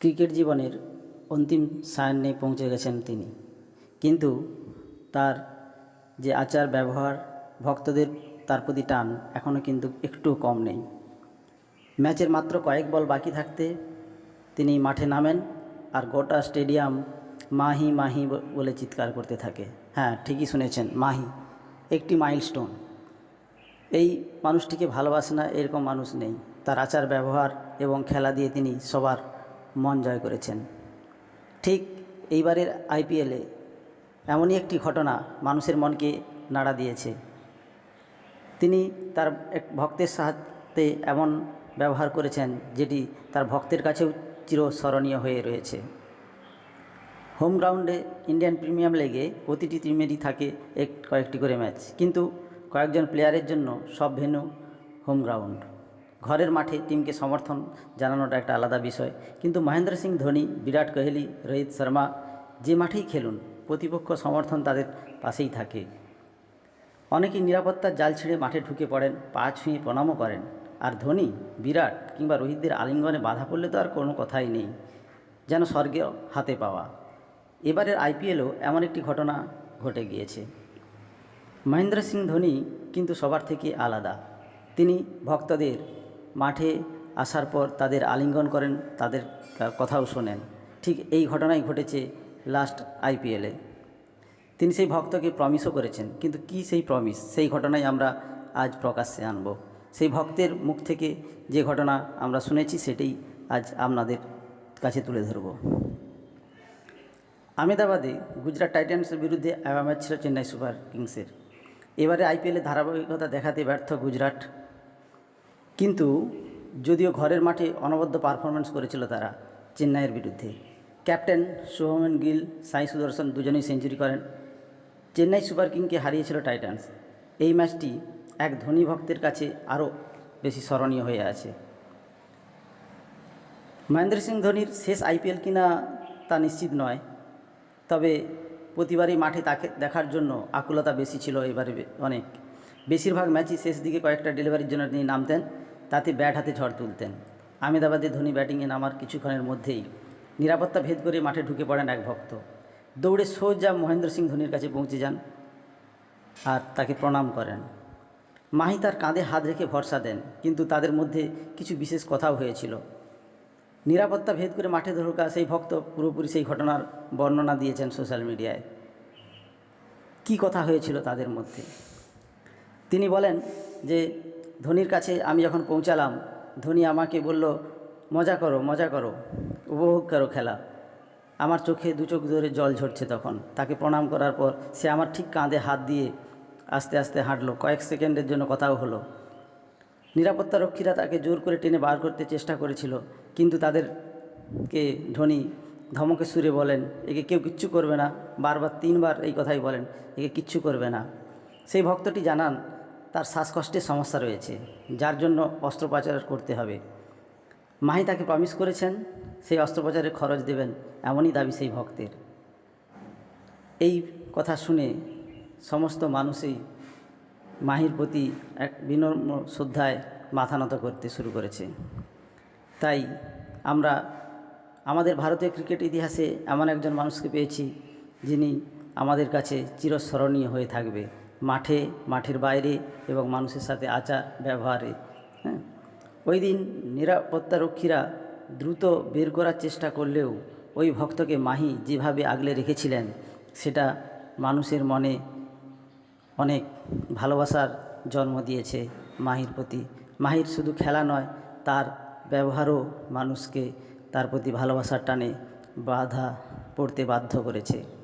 Cricket জীবনের অন্তিম সায়ান্নে পৌঁছে গেছেন তিনি। কিন্তু তার যে আচার, ব্যবহার, ভক্তদের তার প্রতি টান এখনও কিন্তু একটু কম নেই। ম্যাচের মাত্র কয়েক বল বাকি থাকতে তিনি মাঠে নামেন আর গোটা স্টেডিয়াম মাহি মাহি বলে চিৎকার করতে থাকে। হ্যাঁ ঠিকই শুনেছেন, মাহি, একটি মাইলস্টোন। এই মানুষটিকে ভালোবাসে না এরকম মানুষ নেই। তার আচার, ব্যবহার এবং খেলা দিয়ে তিনি সবার মন জয় করেছেন। ঠিক এইবারের আইপিএলে এমনই একটি ঘটনা মানুষের মনকে নাড়া দিয়েছে। তিনি তার এক ভক্তের সাথে এমন ব্যবহার করেছেন যেটি তার ভক্তের কাছেও চিরস্মরণীয় হয়ে রয়েছে। হোম গ্রাউন্ডে ইন্ডিয়ান প্রিমিয়াম লিগে প্রতিটি টিমেরই থাকে এক, কয়েকটি করে ম্যাচ। কিন্তু কয়েকজন প্লেয়ারের জন্য সব ভেন্যু হোম গ্রাউন্ড। ঘরের মাঠে টিমকে সমর্থন জানানোটা একটা আলাদা বিষয়। কিন্তু মহেন্দ্র সিং ধোনি, বিরাট কোহলি, রোহিত শর্মা যে মাঠেই খেলুন, প্রতিপক্ষ সমর্থন তাদের পাশেই থাকে। অনেকেই নিরাপত্তার জাল ছিঁড়ে মাঠে ঢুকে পড়েন, পা ছুঁয়ে প্রণামও করেন। আর ধোনি, বিরাট কিংবা রোহিতদের আলিঙ্গনে বাধা পড়লে তো আর কোনো কথাই নেই, যেন স্বর্গে হাতে পাওয়া। এবারের আইপিএলও এমন একটি ঘটনা ঘটে গিয়েছে। মহেন্দ্র সিং ধোনি কিন্তু সবার থেকে আলাদা। তিনি ভক্তদের মাঠে আসার পর তাদের আলিঙ্গন করেন, তাদের কথাও শোনেন। ঠিক এই ঘটনাই ঘটেছে লাস্ট আইপিএলে তিনি সেই ভক্তকে প্রমিসও করেছেন, কিন্তু কি সেই প্রমিস সেই ঘটনাই আমরা আজ প্রকাশ্যে আনব। সেই ভক্তের মুখ থেকে যে ঘটনা আমরা শুনেছি, সেটাই আজ আপনাদের কাছে তুলে ধরব। আহমেদাবাদে গুজরাট টাইটান্সের বিরুদ্ধে ম্যাচ ছিল চেন্নাই সুপার কিংসের। এবারে আইপিএলে ধারাবাহিকতা দেখাতে ব্যর্থ গুজরাট। কিন্তু যদিও ঘরের মাঠে অনবদ্য পারফরমেন্স করেছিল তারা চেন্নাইয়ের বিরুদ্ধে। ক্যাপ্টেন শুভমন গিল, সাই সুদর্শন দুজনেই সেঞ্চুরি করেন। চেন্নাই সুপার কিংকে হারিয়েছিল টাইটান্স। এই ম্যাচটি এক ধনী ভক্তের কাছে আরও বেশি স্মরণীয় হয়ে আছে। মহেন্দ্র সিং ধোনির শেষ আইপিএল কিনা তা নিশ্চিত নয়। তবে প্রতিবারই মাঠে তাকে দেখার জন্য আকুলতা বেশি ছিল এবারে অনেক। বেশিরভাগ ম্যাচই শেষ দিকে কয়েকটা ডেলিভারির জন্য তিনি নামতেন। তাতে ব্যাট হাতে ঝড় তুলতেন। আহমেদাবাদে ধোনি ব্যাটিংয়ে নামার কিছুক্ষণের মধ্যেই নিরাপত্তা ভেদ করে মাঠে ঢুকে পড়েন এক ভক্ত। দৌড়ে সোজা মহেন্দ্র সিং ধোনির কাছে পৌঁছে যান আর তাকে প্রণাম করেন। মাহি তার কাঁধে হাত রেখে ভরসা দেন, কিন্তু তাদের মধ্যে কিছু বিশেষ কথাও হয়েছিল। নিরাপত্তা ভেদ করে মাঠে ঢোকা সেই ভক্ত পুরোপুরি সেই ঘটনার বর্ণনা দিয়েছেন সোশ্যাল মিডিয়ায়। কি কথা হয়েছিল তাদের মধ্যে? তিনি বলেন যে ধোনির কাছে আমি যখন পৌঁছালাম, ধোনি আমাকে বলল, মজা করো মজা করো, উপভোগ করো খেলা। আমার চোখে দু চোখ ধরে জল ঝরছে তখন। তাকে প্রণাম করার পর সে আমার ঠিক কাঁধে হাত দিয়ে আস্তে আস্তে হাঁটলো। কয়েক সেকেন্ডের জন্য কথাও হলো। নিরাপত্তা রক্ষীরা তাকে জোর করে টেনে বার করতে চেষ্টা করেছিল, কিন্তু তাদেরকে ধোনি ধমকে সুরে বলেন, একে কেউ কিচ্ছু করবে না। বারবার তিনবার এই কথাই বলেন, একে কিচ্ছু করবে না। সেই ভক্তটি জানান তার শ্বাসকষ্টের সমস্যা রয়েছে, যার জন্য অস্ত্রোপচার করতে হবে। মাহি তাকে প্রমিস করেছেন, সেই অস্ত্রোপচারের খরচ দেবেন, এমনই দাবি সেই ভক্তের। এই কথা শুনে সমস্ত মানুষই মাহির প্রতি এক বিনম্র শ্রদ্ধায় মাথা নত করতে শুরু করেছে। তাই আমরা আমাদের ভারতীয় ক্রিকেট ইতিহাসে এমন একজন মানুষকে পেয়েছি, যিনি আমাদের কাছে চিরস্মরণীয় হয়ে থাকবে। মাঠে, মাঠের বাইরে এবং মানুষের সাথে আচার ব্যবহারে। হ্যাঁ? ওই দিন নিরাপত্তারক্ষীরা দ্রুত বের করার চেষ্টা করলেও ওই ভক্তকে মাহি যেভাবে আগলে রেখেছিলেন, সেটা মানুষের মনে অনেক ভালোবাসার জন্ম দিয়েছে মাহির প্রতি। মাহির শুধু খেলা নয়, তার ব্যবহারও মানুষকে তার প্রতি ভালোবাসার টানে বাধা পড়তে বাধ্য করেছে।